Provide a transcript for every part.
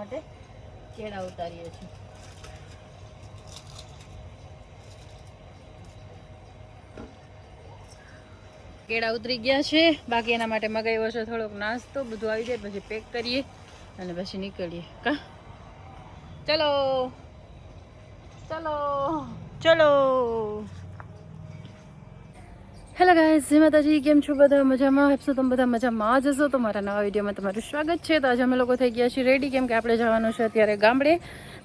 માટે કેળા ઉતારીએ છીએ. કેળા ઉતરી ગયા છે. બાકી એના માટે મગાવ્યો છે થોડોક નાસ્તો. બધું આવી જાય, પછી પેક કરીએ અને પછી નીકળીએ. કા? ચલો. ચલો. ચલો. હેલો ગાઈઝ જય માતાજી કેમ છો બધા? મજામાં? આપશો તમે બધા મજામાં જ હશો? તો મારા નવા વિડીયોમાં તમારું સ્વાગત છે. તો આજે અમે લોકો થઈ ગયા છીએ રેડી કેમ કે આપણે જવાનું છે અત્યારે ગામડે.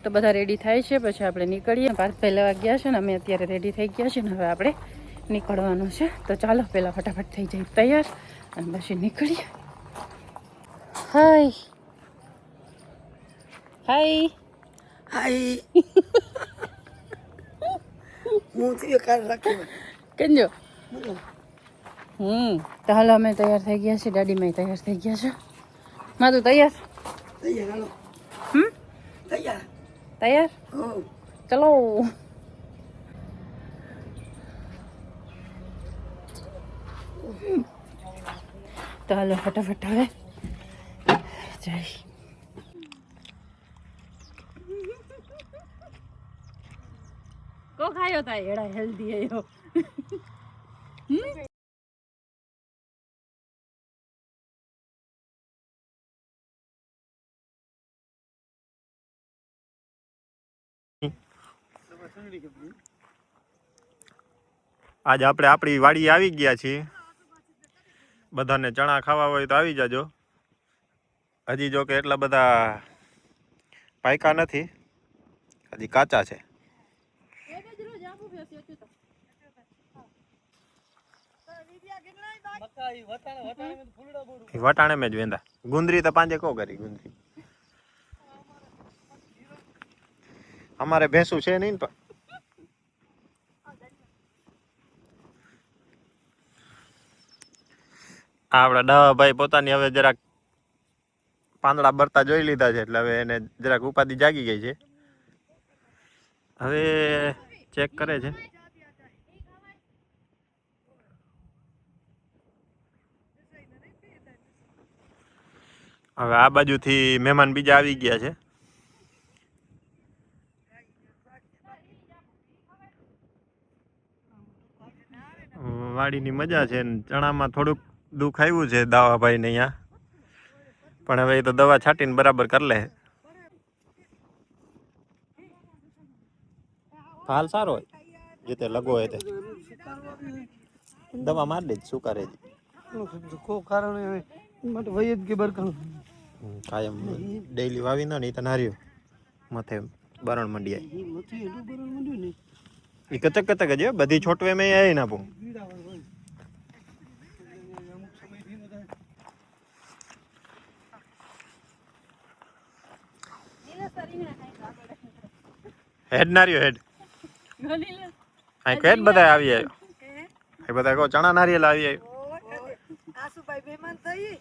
તો બધા રેડી થાય છે. પછી આપણે નીકળીએ. પાર્થભાઈ લેવા ગયા છે ને અમે અત્યારે રેડી થઈ ગયા છીએ ને હવે આપણે નીકળવાનું છે. તો ચાલો પહેલાં ફટાફટ થઈ જાય તૈયાર અને પછી નીકળીએ. હાય હાય હાય હું રાખી કેજો હમ તો હાલ અમે તૈયાર થઈ ગયા છીએ. દાદીમાં તૈયાર થઈ ગયા છે. માં તું તૈયાર? તૈયાર હાલો. હમ? તૈયાર. તૈયાર? ચલો. તો હાલો ફટાફટ હવે જય કો ખાયો તા એડા હેલ્ધી આયો આજ આપણે આપણી વાડી આવી ગયા છીએ. બધાને ચણા ખાવા હોય તો આવી જાજો. હજી જો કે એટલા બધા પાયકા નથી. હજી કાચા છે. વટાણે મેં જ વેંદા ગુંદરી તો પાંજે કો કરી, ગુંદરી? અમારે ભેંસું છે નહીં પણ આપણા ડાવાભાઈ પોતાની હવે જરાક પાંદડા બરતા જોઈ લીધા છે, એટલે હવે એને જરાક ઉપાધિ જાગી ગઈ છે. હવે ચેક કરે છે. હવે આ બાજુથી મહેમાન બીજા આવી ગયા છે. વાડીની મજા છે ચણામાં થોડુંક દુઃખ આવ્યું છે દાવાભાઈને અહીંયા. પણ હવે એ તો દવા છાંટીને બરાબર કરી લે. હાલ સારો હોય. જે તે લગો હોય તે. દવા મારી દે શું કરે છે કો કારણ? માટે વૈદ કે બરકણ કાયમ ડેઈલી વાવી ના ને તો નાર્યો. માથે બરણ મંડી આવી માથે એટલું બરણ મંડ્યું ને. એ કતક કતક જ હો, બધી છોટવે મેં આવી સમયથી બધા હેડ નાર્યો હેડ અહીં હેડ બધા આવી આવ્યો એ બધા કહો ચણા નારિયેલ આવી આવ્યો આસુભાઈ બેમાન થઈ.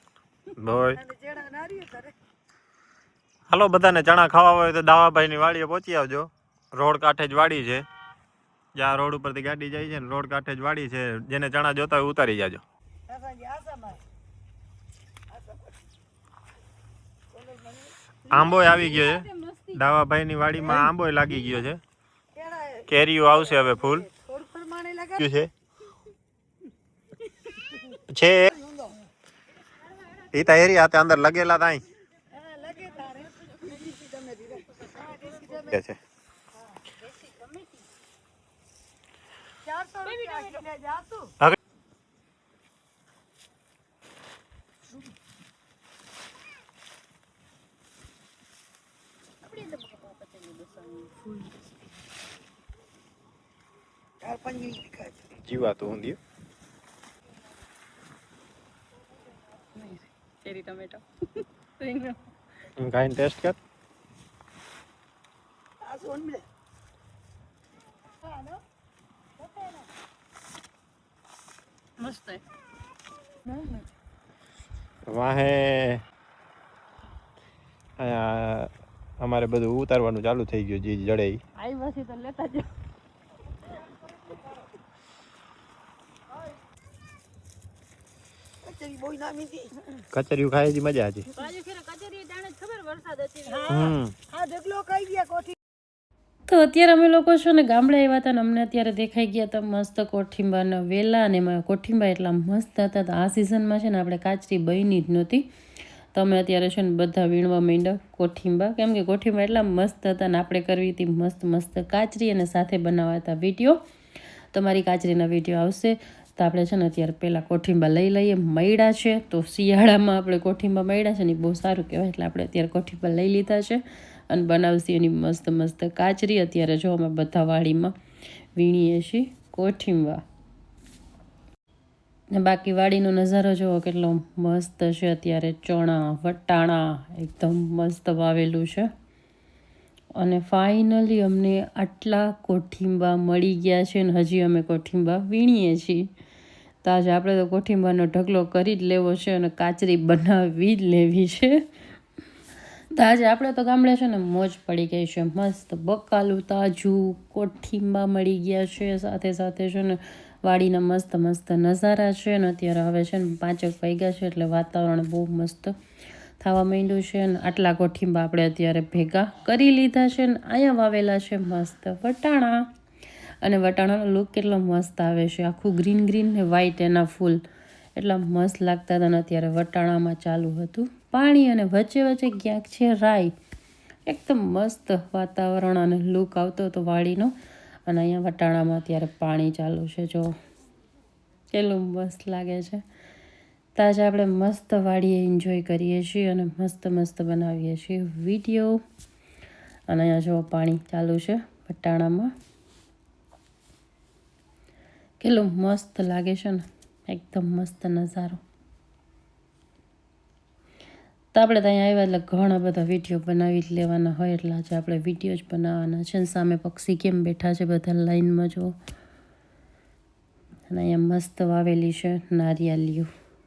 હાલો બધાને ચણા ખાવા હોય તો દાવાભાઈની વાડીએ પહોંચી આવજો. રોડ કાંઠે જ વાડી છે. જ્યાં રોડ ઉપરથી ગાડી જાય છે ને રોડ કાંઠે જ વાડી છે. જેને ચણા જોતા હોય ઉતારી જાજો. આંબોય આવી ગયો છે. દાવાભાઈની વાડીમાં આંબોય લાગી ગયો છે. કેરીઓ આવશે હવે ફૂલ. છે? છે. એ તો એરિયા તે અંદર લગેલા તા અહીં લગે તારે ડીસી ગમે ધીરે હા ડીસી ગમે કે છે હવે જીવાતું ઊંધિયું. ચેરી રીંગણ ખાઈને ટેસ્ટ કર. આ સોન બે મસ્ત હે વાહે. અમારે બધું ઉતારવાનું ચાલુ થઈ ગયું જે જડે. આવી પછી તો લેતા જ કચેરી બોઈ નામી હતી. કચરિયું ખાય છે મજા હતી. બાજુ ખેરે કચરી ટાણે ખબર વરસાદ હતી. હા. હા ઢગલો કઈ ગયા કોઠી. તો અત્યારે અમે લોકો છો ને ગામડે આવ્યા હતા ને અમને અત્યારે દેખાઈ ગયા હતા મસ્ત કોઠીંબાના વેલા અને એમાં કોઠીંબા એટલા મસ્ત હતા. તો આ સિઝનમાં છે ને આપણે કાચરી બની જ નહોતી. તો અમે અત્યારે છે ને બધા વીણવા માંડ્યા કોઠીંબા. કેમ કે કોઠીંબા એટલા મસ્ત હતા ને આપણે કરવી હતી મસ્ત મસ્ત કાચરી અને સાથે બનાવવા હતા વીડિયો. તમારી કાચરીના વીડિયો આવશે. તો આપણે છે ને અત્યારે પહેલાં કોઠીંબા લઈ લઈએ મૈડા છે. તો શિયાળામાં આપણે કોઠીંબા મૈડા છે ને બહુ સારું કહેવાય, એટલે આપણે અત્યારે કોઠીંબા લઈ લીધા છે. અને બનાવશી એની મસ્ત મસ્ત કાચરી, અત્યારે જો અમે બધા વાડીમાં વીણીએ છીએ કોઠીંબા. ને બાકી વાડીનો નજારો જોવો કેટલો મસ્ત છે, અત્યારે ચણા, વટાણા, એકદમ મસ્ત વાવેલું છે. અને ફાઇનલી અમને આટલા કોઠીંબા મળી ગયા છે ને હજી અમે કોઠીંબા વીણીએ છીએ. તો આજે આપણે તો કોઠીંબાનો ઢગલો કરી જ લેવો છે અને કાચરી બનાવી જ લેવી છે. તો આજે આપણે તો ગામડે છે ને મોજ પડી ગઈ છે. મસ્ત બકાલું, તાજું કોઠીંબા મળી ગયા છે. સાથે સાથે છે ને વાડીના મસ્ત મસ્ત નજારા છે ને અત્યારે હવે છે ને પાંચક ગયા છે એટલે વાતાવરણ બહુ મસ્ત થવા માંડ્યું છે ને આટલા કોઠીંબા આપણે અત્યારે ભેગા કરી લીધા છે ને અહીંયા વાવેલા છે મસ્ત વટાણા. અને વટાણાનો લુક કેટલો મસ્ત આવે છે. આખું ગ્રીન ગ્રીન ને વ્હાઈટ એના ફૂલ. એટલા મસ્ત લાગતા હતા ને અત્યારે વટાણામાં ચાલુ હતું. પાણી અને વચ્ચે વચ્ચે ક્યાંક છે રાઈ. એકદમ મસ્ત વાતાવરણ અને લુક આવતો હતો વાડીનો. અને અહીંયા વટાણામાં અત્યારે પાણી ચાલુ છે. જો, કેટલું મસ્ત લાગે છે. તાજ આપણે મસ્ત વાડીએ એન્જોય કરીએ છીએ અને મસ્ત મસ્ત બનાવીએ છીએ વીડિયો અને અહીંયા જો પાણી ચાલુ છે વટાણામાં. કેટલું મસ્ત લાગે છે ને, એકદમ મસ્ત નજારો. તો આપણે ત્યાં આવ્યા એટલે ઘણા બધા વીડિયો બનાવી જ લેવાના હોય, એટલે આજે આપણે વીડિયો જ બનાવવાના છે ને, સામે પક્ષી કેમ બેઠા છે બધા લાઈનમાં જો અને અહીંયા મસ્ત વાવેલી છે નારિયેલીઓ,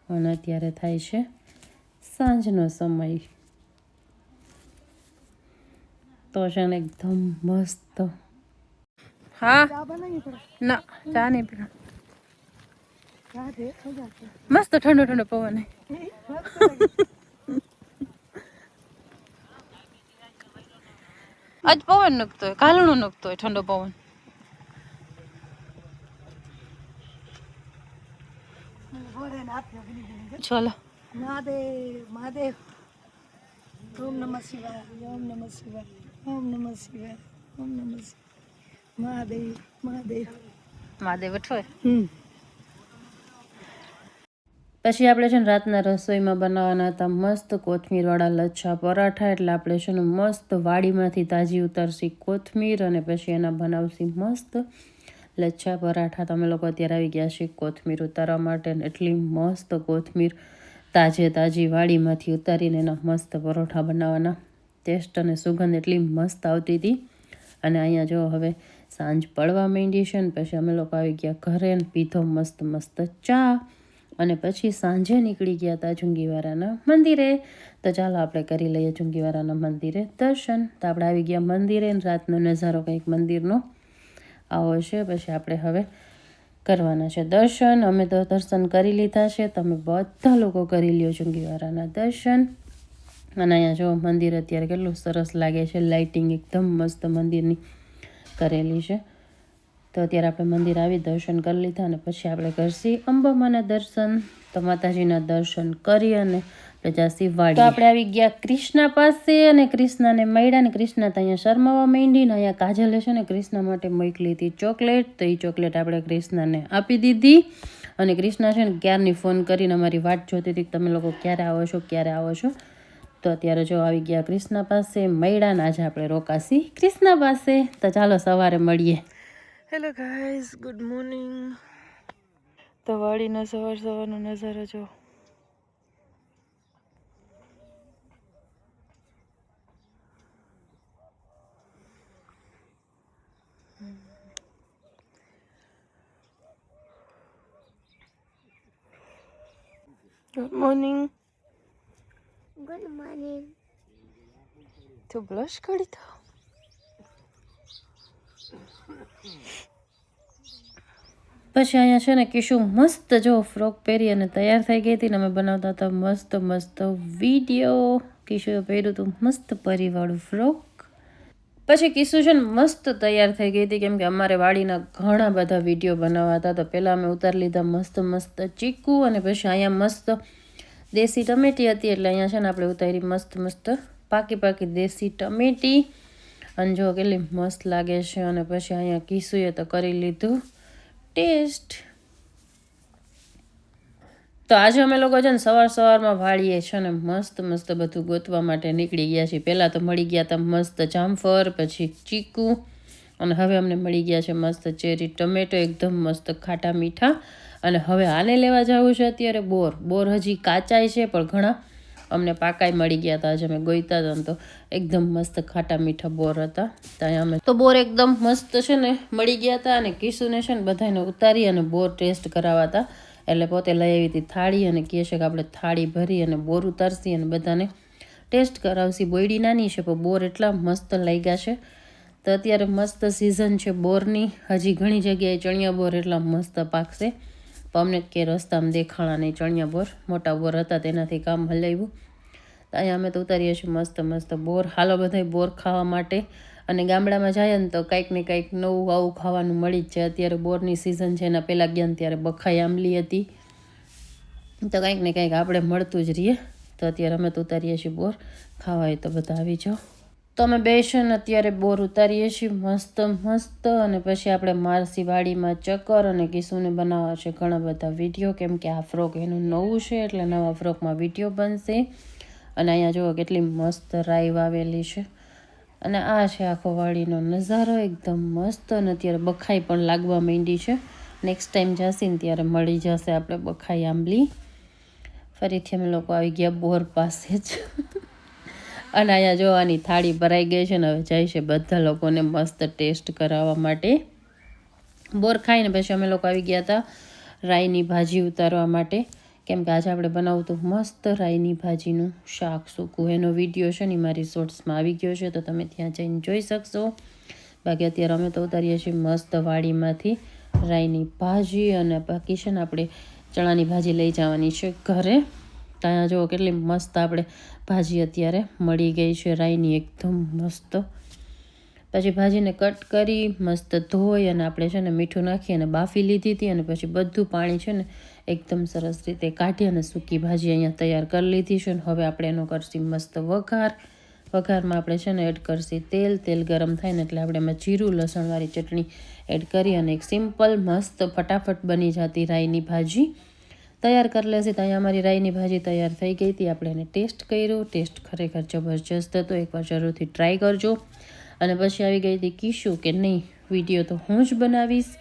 અને અત્યારે થાય છે સાંજનો સમય. તો છે ને, એકદમ મસ્ત હા? ચા બનાવી પડે ના ચા ठंडो ઠંડો ઠંડો પવન આજ પવન નકતો હોય કાલણું નકતો હોય ઠંડો પવન. ચલો. મહાદેવ મહાદેવ. ઓમ નમઃ શિવાય ઓમ નમઃ શિવાય ઓમ નમઃ શિવાય ઓમ નમઃ શિવાય. મહાદેવ મહાદેવ. મહાદેવ હોય હમ. પછી આપણે છે ને રાતના રસોઈમાં બનાવવાના હતા મસ્ત કોથમીરવાળા લચ્છા પરાઠા એટલે આપણે છે ને મસ્ત વાડીમાંથી તાજી ઉતારશી કોથમીર અને પછી એના બનાવશી મસ્ત લચ્છા પરાઠા. તમે લોકો અત્યારે આવી ગયા છે કોથમીર ઉતારવા માટે ને એટલી મસ્ત કોથમીર તાજે તાજી વાડીમાંથી ઉતારીને એના મસ્ત પરોઠા બનાવવાના. ટેસ્ટ અને સુગંધ એટલી મસ્ત આવતી હતી. અને અહીંયા જો હવે સાંજ પડવા માંડી છે ને પછી અમે લોકો આવી ગયા ઘરે ને પીધો મસ્ત મસ્ત ચા. અને પછી સાંજે નીકળી ગયા હતા જુંગીવારાના મંદિરે. તો ચાલો આપણે કરી લઈએ જુંગીવારાના મંદિરે દર્શન. તો આપણે આવી ગયા મંદિરે રાતનો નજારો કંઈક મંદિરનો આવો છે. પછી આપણે હવે કરવાના છે દર્શન. અમે તો દર્શન કરી લીધા છે. તમે બધા લોકો કરી લ્યો જુંગીવારાના દર્શન. અને અહીંયા જો મંદિર અત્યારે કેટલું સરસ લાગે છે. લાઇટિંગ એકદમ મસ્ત મંદિરની. કરેલી છે. તો અત્યારે આપણે મંદિર આવી દર્શન કરી લીધા અને પછી આપણે કરશી અંબામાના દર્શન, તો માતાજીના દર્શન કરી અને પ્રજાસી વાળી તો આપણે આવી ગયા કૃષ્ણ પાસે અને કૃષ્ણને મળ્યા ને કૃષ્ણ તો અહીંયા શરમાવા માંડી ને અહીંયા કાજલે છે ને કૃષ્ણ માટે મોકલી હતી ચોકલેટ, તો એ ચોકલેટ આપણે કૃષ્ણને આપી દીધી. અને કૃષ્ણ છે ને ક્યારની ફોન કરીને અમારી વાટ જોતી હતી તમે લોકો ક્યારે આવો છો, ક્યારે આવો છો? તો અત્યારે જો આવી ગયા કૃષ્ણ પાસે મળ્યા આજે આપણે રોકાશી. કૃષ્ણ પાસે, તો ચાલો સવારે મળીએ. હેલો ગાઈઝ ગુડ મોર્નિંગ તો વાડીનો સવાર સવારનો નજારો જો. ગુડ મોર્નિંગ ગુડ મોર્નિંગ તું બ્લશ કરી દો. તો પછી અહીંયા છે ને કિશુ મસ્ત જો ફ્રોક પહેરી અને તૈયાર થઈ ગઈ હતી ને અમે બનાવતા હતા મસ્ત મસ્ત વીડિયો કિશુએ પહેર્યું હતું મસ્ત પરીવાળું ફ્રોક પછી કિશુ છે ને મસ્ત તૈયાર થઈ ગઈ હતી કેમ કે અમારે વાડીના ઘણા બધા વીડિયો બનાવવા હતા તો પહેલાં અમે ઉતારી લીધા મસ્ત મસ્ત ચીકુ અને પછી અહીંયા મસ્ત દેશી ટમેટી હતી એટલે અહીંયા છે ને આપણે ઉતારી મસ્ત મસ્ત પાકી પાકી દેશી ટમેટી. અને જો કેટલી મસ્ત લાગે છે અને પછી અહીંયા કીસુએ તો કરી લીધું. ટેસ્ટ. તો આજે અમે લોકો છે ને સવાર સવારમાં વાળીએ છે ને મસ્ત મસ્ત બધું ગોતવા માટે નીકળી ગયા છીએ. પહેલાં તો મળી ગયા હતા મસ્ત જામફળ, પછી ચીકુ. અને હવે અમને મળી ગયા છે મસ્ત ચેરી, ટમેટો, એકદમ મસ્ત ખાટા મીઠા. અને હવે આને લેવા જવું છે અત્યારે બોર. બોર હજી કાચાય છે, પણ ઘણા અમને પાકાઈ મળી ગયા હતા આજે અમે ગોઈતા હતા તો એકદમ મસ્ત ખાટા મીઠા બોર હતા. ત્યાં અમે તો બોર એકદમ મસ્ત છે ને, મળી ગયા હતા અને કિશુને છે ને બધાને ઉતારી અને બોર ટેસ્ટ કરાવવા હતા એટલે પોતે લઈ આવી હતી થાળી અને કહે છે કે આપણે થાળી ભરી અને બોર ઉતારશી અને બધાને ટેસ્ટ કરાવશી. બોયડી નાની છે, પણ બોર એટલા મસ્ત લાગ્યા છે. તો અત્યારે મસ્ત સિઝન છે બોરની. હજી ઘણી જગ્યાએ ચણિયા બોર એટલા મસ્ત પાકશે. પણ અમને કે રસ્તામાં દેખાણા નહીં, ચણિયા બોર, મોટા બોર હતા તેનાથી કામ હલાવ્યું. તો અહીંયા અમે તો ઉતારીએ છીએ મસ્ત મસ્ત બોર. હાલો બધાય બોર ખાવા માટે. અને ગામડામાં જાય ને તો કંઈક ને કંઈક નવું આવું ખાવાનું મળી જ જાય. અત્યારે બોરની સિઝન છે, એના પહેલાં ગયા ત્યારે બખાઈ આંબલી હતી. તો કંઈક ને કંઈક આપણે મળતું જ રહીએ. તો અત્યારે અમે તો ઉતારીએ છીએ બોર. ખાવા હોય તો બધા આવી જાઓ. તો અમે બે છે ને અત્યારે બોર ઉતારીએ છીએ, મસ્ત મસ્ત. અને પછી આપણે મારસી વાડીમાં ચક્કર અને કિસુને બનાવવા છે ઘણા બધા વીડિયો, કેમ કે આ ફ્રોક એનું નવું છે, એટલે નવા ફ્રોકમાં વીડિયો બનશે. અને અહીંયા જુઓ કેટલી મસ્ત રાઈ વાવેલી છે. અને આ છે આખો વાડીનો નજારો, એકદમ મસ્ત. અને અત્યારે બખાઈ પણ લાગવા માંડી છે. નેક્સ્ટ ટાઈમ જશે ને ત્યારે મળી જશે આપણે બખાઈ આંબલી. ફરીથી અમે લોકો આવી ગયા બોર પાસે જ. અને અહીંયા જોવાની થાળી ભરાઈ ગઈ છે ને, હવે જાય છે બધા લોકોને મસ્ત ટેસ્ટ કરાવવા માટે. બોર ખાઈને પછી અમે લોકો આવી ગયા હતા રાઈની ભાજી ઉતારવા માટે. કેમ કે આજે આપણે બનાવું તો મસ્ત રાઈની ભાજીનું શાક સૂકું. એનો વીડિયો છે ને મારી શોર્ટ્સમાં આવી ગયો છે, તો તમે ત્યાં જઈને જોઈ શકશો. બાકી અત્યારે અમે તો ઉતારીએ છીએ મસ્ત વાડીમાંથી રાઈની ભાજી અને બાકી છે ને આપણે ચણાની ભાજી લઈ જવાની છે ઘરે. ત્યાં જુઓ કેટલી મસ્ત આપણે ભાજી અત્યારે મળી ગઈ છે, રાઈની એકદમ મસ્ત. પછી ભાજીને કટ કરી, મસ્ત ધોઈ અને આપણે છે ને મીઠું નાખી અને બાફી લીધી હતી અને પછી બધું પાણી છે ને એકદમ સરસ રીતે કાઢી અને સૂકી ભાજી અહીંયા તૈયાર કરી લીધી છે અને હવે આપણે એનો કરશી મસ્ત વઘાર. વઘારમાં આપણે છે ને એડ કરશી તેલ તેલ ગરમ થાય ને એટલે આપણે એમાં જીરું, લસણવાળી ચટણી એડ કરી અને એક સિમ્પલ મસ્ત ફટાફટ બની જતી રાઈની ભાજી. તૈયાર કરી લેશે તો અહીંયા અમારી રાઈની ભાજી તૈયાર થઈ ગઈ હતી. આપણે એને ટેસ્ટ કર્યો. ટેસ્ટ ખરેખર જબરજસ્ત હતો. એકવાર જરૂરથી ટ્રાય કરજો. અને પછી આવી ગઈ હતી કીશું કે નહીં, વીડિયો તો હું જ બનાવીશ.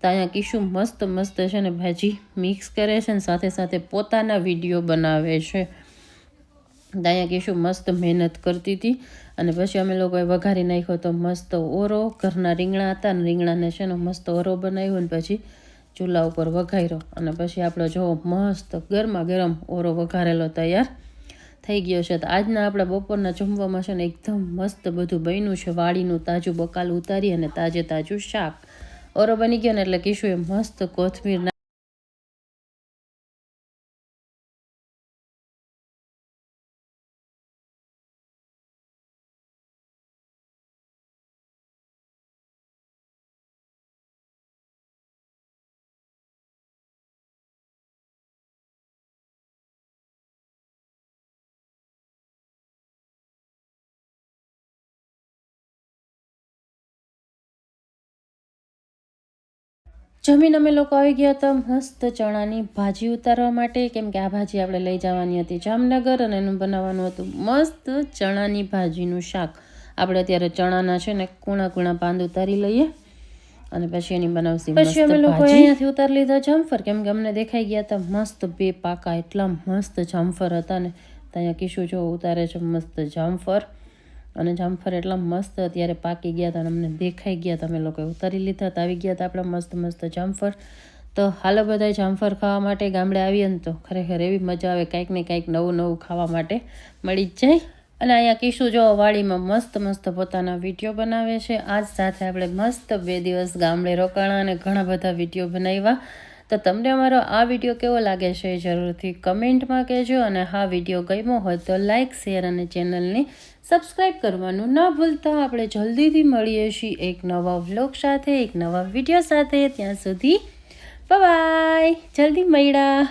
તો અહીંયા કિશુ મસ્ત મસ્ત છે ને ભાજી મિક્સ કરે છે ને સાથે સાથે પોતાના વીડિયો બનાવે છે. અહીંયા કિશુ મસ્ત મહેનત કરતી હતી. અને પછી અમે લોકોએ વઘારી નાખ્યો તો મસ્ત ઓરો. ઘરના રીંગણા હતા ને રીંગણાને છે ને મસ્ત ઓરો બનાવ્યો ને પછી ચૂલા ઉપર વઘાર્યો અને પછી આપણો જો મસ્ત ગરમા ગરમ ઓરો વઘારેલો તૈયાર થઈ ગયો છે. તો આજના આપણા બપોરના જમવામાં છે ને એકદમ મસ્ત બધું બન્યું છે. વાડીનું તાજું બકાલ ઉતારી અને તાજે તાજું શાક. ઓરો બની ગયો ને એટલે કિશુએ મસ્ત કોથમીર જમીન અમે લોકો આવી ગયા હતા મસ્ત ચણાની ભાજી ઉતારવા માટે. કેમ કે આ ભાજી આપણે લઈ જવાની હતી જામનગર અને એનું બનાવવાનું હતું મસ્ત ચણાની ભાજીનું શાક. આપણે અત્યારે ચણાના છે ને કૂણા કૂણા પાંદ ઉતારી લઈએ અને પછી એની બનાવશી પછી અમે લોકો અહીંયાથી ઉતારી લીધા જામફર કેમ કે અમને દેખાઈ ગયા હતા મસ્ત બે પાકા એટલા મસ્ત જામફર હતા ને. ત્યાં કિશુ જો ઉતારે છે મસ્ત જામફર અને જામફળ એટલા મસ્ત અત્યારે પાકી ગયા હતા અને અમને દેખાઈ ગયા તમે લોકો ઉતારી લીધા હતા. આવી ગયા હતા આપણા મસ્ત મસ્ત જામફળ. તો હાલો બધા જામફળ ખાવા માટે ગામડે આવીએ ને તો ખરેખર એવી મજા આવે કાંઈક ને કાંઈક નવું નવું ખાવા માટે મળી જ જાય. અને અહીંયા કિશુ જો વાડીમાં મસ્ત મસ્ત પોતાના વીડિયો બનાવે છે. આજ સાથે આપણે મસ્ત બે દિવસ ગામડે રોકાણા અને ઘણા બધા વીડિયો બનાવ્યા. તો તમને અમારો આ વીડિયો કેવો લાગે છે એ જરૂરથી કમેન્ટમાં કહેજો અને હા, વીડિયો ગમ્યો હોય તો લાઇક શેર અને ચેનલને સબસ્ક્રાઈબ કરવાનું ના ભૂલતા. આપણે જલ્દીથી મળીએ છીએ એક નવા વ્લોગ સાથે, એક નવા વીડિયો સાથે. ત્યાં સુધી બાય જલ્દી મળ્યા.